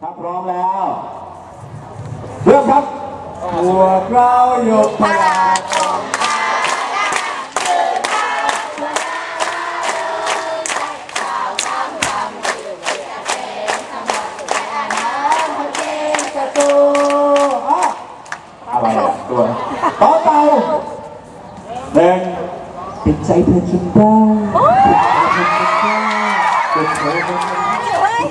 ถ้าพร้อมแล้ว เริ่มครับพวกเรายกพลังอะไรอะตัวต่อเต่าหนึ่งติดใจเธอคิดได้ติดใจเธอจของฉันเต้นรูยิ่งเจอก็ยิ่งชอบยิ่งชอบก็ยิ่งกลัวรู้ไหมคนดี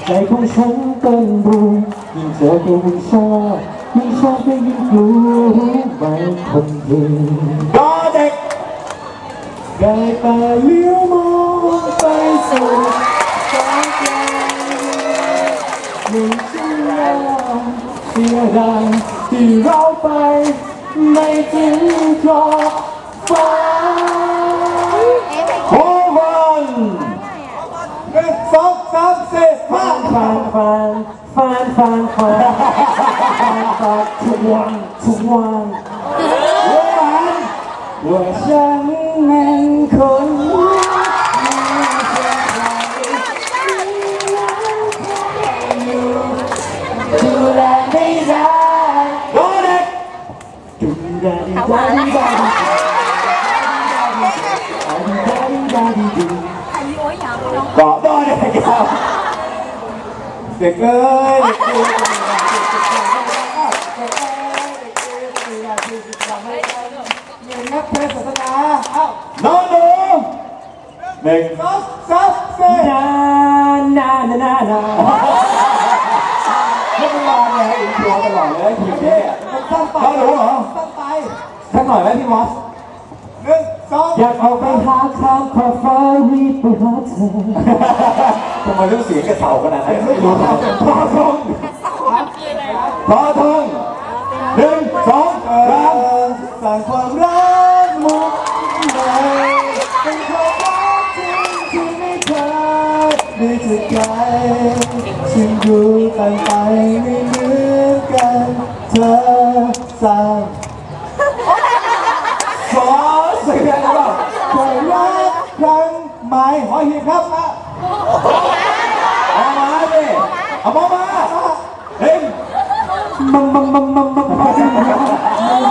ngày không sống tên buồn Nhìn giờ tôi nhìn xa nhưng xa tôi nhìn cứu Mày không về. Đó đẹp ngày bà liêu mơ Tay sầu Sáng cây Mình xin ra Xìa đàn Thì rau bay Nay chính cho Phá. Hô vần Kết sóc sắp xe ถึงขอบฟ้าโควันหนึ่งสองสามสี่ เป็นคนดูแลไม่ได้ดอเด็กดูแลไม่ได้ไม่ได้ไม่ได้ดูเกาะดอเด็กครับเด็กเอ้ยเด็กเอ้ยนักเทศศาสนาเอ้าน้องหนูหนึ่งสองสามสี่นานานานานาไม่เป็นไรเลยอินโทรตลอดเลยทีมนี้มันสั้นไปน้องหนูเหรอสั้นไปสักหน่อยไหมพี่มอสหนึ่งสองอยากออกไปหาข้ามขอบฟ้ารีบไปหาเธอำไมต้องเสียงกระเสาขนาดนั้นไม่รู้ทำพอทงพอทงหนึ่งสองสามสั่งความรักมุกเลยเป็นความรักจริงที่ไม่เคยได้จะไกลฉันดูต่างไปไม่เหมือนกันเธอสั่งขอเสียงว่าความรักครั้งใหม่หอยหีบครับ บัมบัมบัมบัมบัมบัม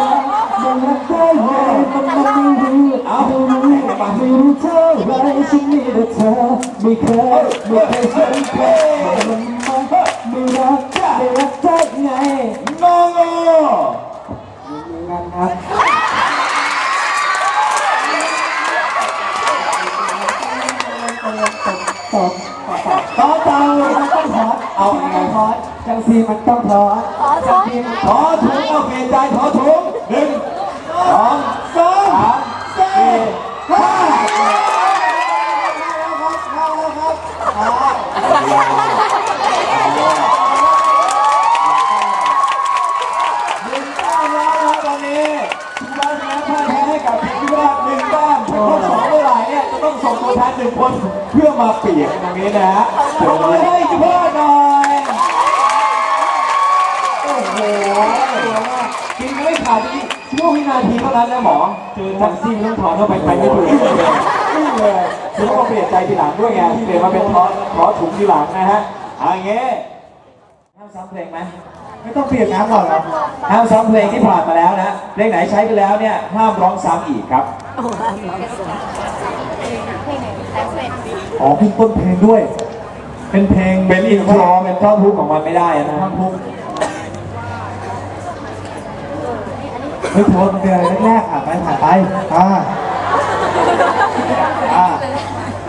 ไม่รู้เท่าไรฉันมีแต่เธอไม่เคยไม่เคยฉันเคยมันมันไม่รักไม่รักได้ไงงงงงครับต่อต่อต่อต่อต้องขอเอาไงขอ จังซีมันต้องถอนงซีถอถุงเอาเปลี่ยนใจถอถุงหนึ่งสองสามสี่ห้าเข้าแล้วครับวันนี้าแล้กับผมที่ว่าหนึ่งแปครับต้องส่งตัวแทนหนึ่งคนเพื่อมาเปลี่ยนตรงนี้นะฮะผมเลยจะพ่อหน่อ โอ้โหกินไม่ขาดที่ช่วงวินาทีเท่านั้นนะหมอเจอทักซี่ต้องถอนเข้าไปไปไม่ถูกนี่เลยคือต้องมาเปลี่ยนใจทีหลังด้วยไงเปลี่ยนมาเป็นทอทอถุงทีหลังนะฮะเอาอย่างเงี้ยห้ามซ้ำเพลงไหมไม่ต้องเปลี่ยนน้ำก่อนหรอห้ามซ้ำเพลงที่ผ่านมาแล้วนะเพลงไหนใช้ไปแล้วเนี่ยห้ามร้องซ้ำอีกครับอ๋อขึ้นต้นเพลงด้วย เป็นเพลงเป็นอินโทรเป็นท่อนฮุกของมันไม่ได้นะท่อนฮุก ไม่โทษมันเป็นอะไรแรกๆอะไปผ่านไปอ่าอ่า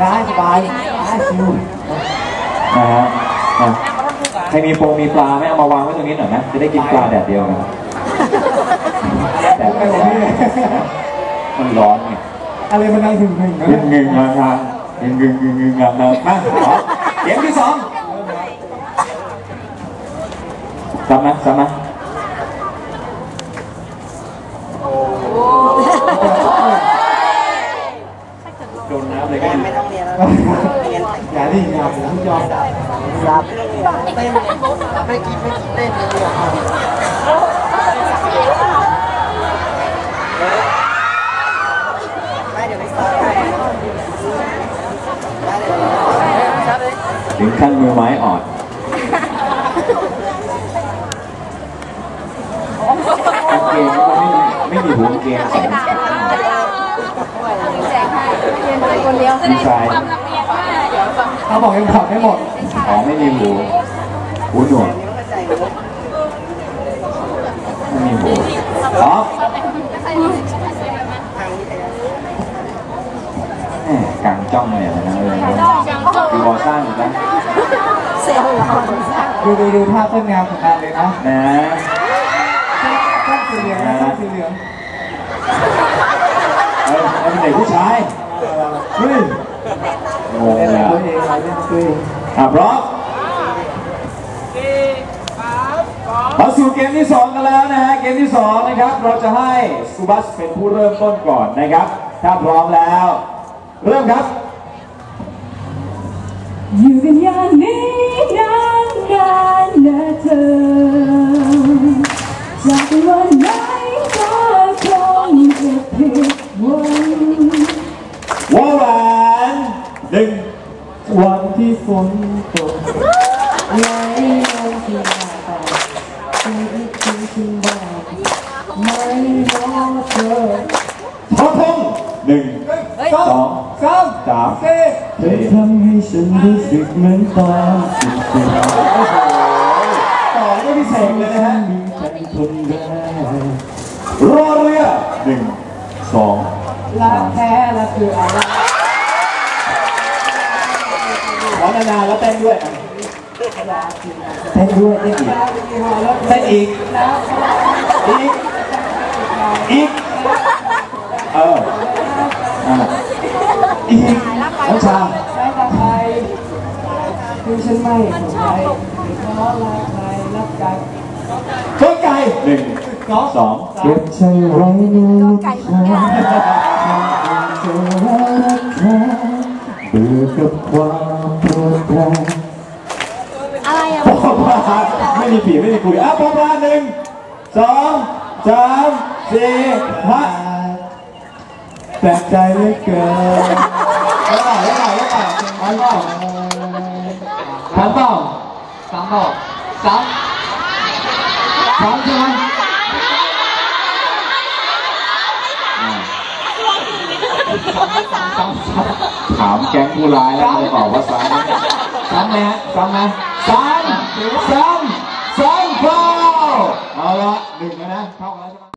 ร้ายสบายร้ายชิวนะฮะนะใครมีโปงมีปลาไหมเอามาวางไว้ตรงนี้หน่อยนะ จะได้กินปลาแดดเดียวกันแดดไม่ร้อนมันร้อนไงอะไรมันนั่งถึงหนึ่งงึงงึงงางางงึงงึงงึงงึงงางางมาขอเสียงที่สองจำนะจำนะ โนน้ำเลยกไม่ต้องเรียนแล้วเรียนแต่าดิอย่าผมยอมรับเต้นไม่กินไม่กินเต้นเลยอะถึงขั้นมือไม้อ่อนเกมไม่ไม่มีหัวเกมสอ แจกให้เรียนไปคนเดียวดีไซน์เขาบอกยังถอดไม่หมดของไม่มีหูหูหนวกไม่มีหูอ๋อแหม่กลางจ้องเนี่ยนะเลยคือบอสร้างอยู่นะเซลล์เราดูดูดูท่าเต้นงามของการเลยนะนะชอบสีเหลืองนะชอบสีเหลือง เฮ้ยมันเป็นเด็กผู้ชายเฮ้ยงงเล่นเลยตัวอะเองเราเล่นตัวเองอะพร้อมมาสู่เกมที่สองกันแล้วนะฮะ เกมที่สองนะครับ เราจะให้สกูบัสเป็นผู้เริ่มต้นก่อนนะครับ ถ้าพร้อมแล้ว เริ่มครับ อยู่กันอย่างนี้นานนานนะเธอ จากวันไหนก็คงจะผิดหวัง วอลแหวนหนึ่ง วันที่ ฝนตกไหลลงที่หน้าต่าชีวิตที่ฉันบ้าไม่รอเธอทอทงหนึ่งสองสามสามสี่เฮ้ยทำให้ฉันรู้สึกเหมือนตอนสิบสี่ต่อได้พิเศษเลยนะฮะมีใครคนแรกรอเรือหนึ่งสองรักแท้และคืออะไร ขอนานๆแล้วเต้นด้วยอะเต้นด้วยเต้นอีกเต้นอีกอีกอีกเอออะอีกน้ำชาใช้กับใครคือฉันไม่สนใจเพราะรักใครรักกันต้นไก่หนึ่งสองเก็บใจไว้ในใจเธอรักเธอเบื่อกับความโปรดปราน อะไรอะปอปลาไม่มีผีไม่มีคุยอะปอปลาหนึ่งสองสามสี่ห้าแปลกใจเหลือเกินแล้วเปล่าแล้วเปล่าแล้วเปล่าทันเปล่าทันเปล่าสามเปล่าสามสามใช่ไหมสามสาม ถามแก๊งผู้ร้ายแล้วจะตอบว่าซ้ำซ้ำไหมฮะสามไหมซ้ำซ้ำซ้ำเข้าเอาละหนึ่งแล้วนะเข้าแล้วใช่ไหม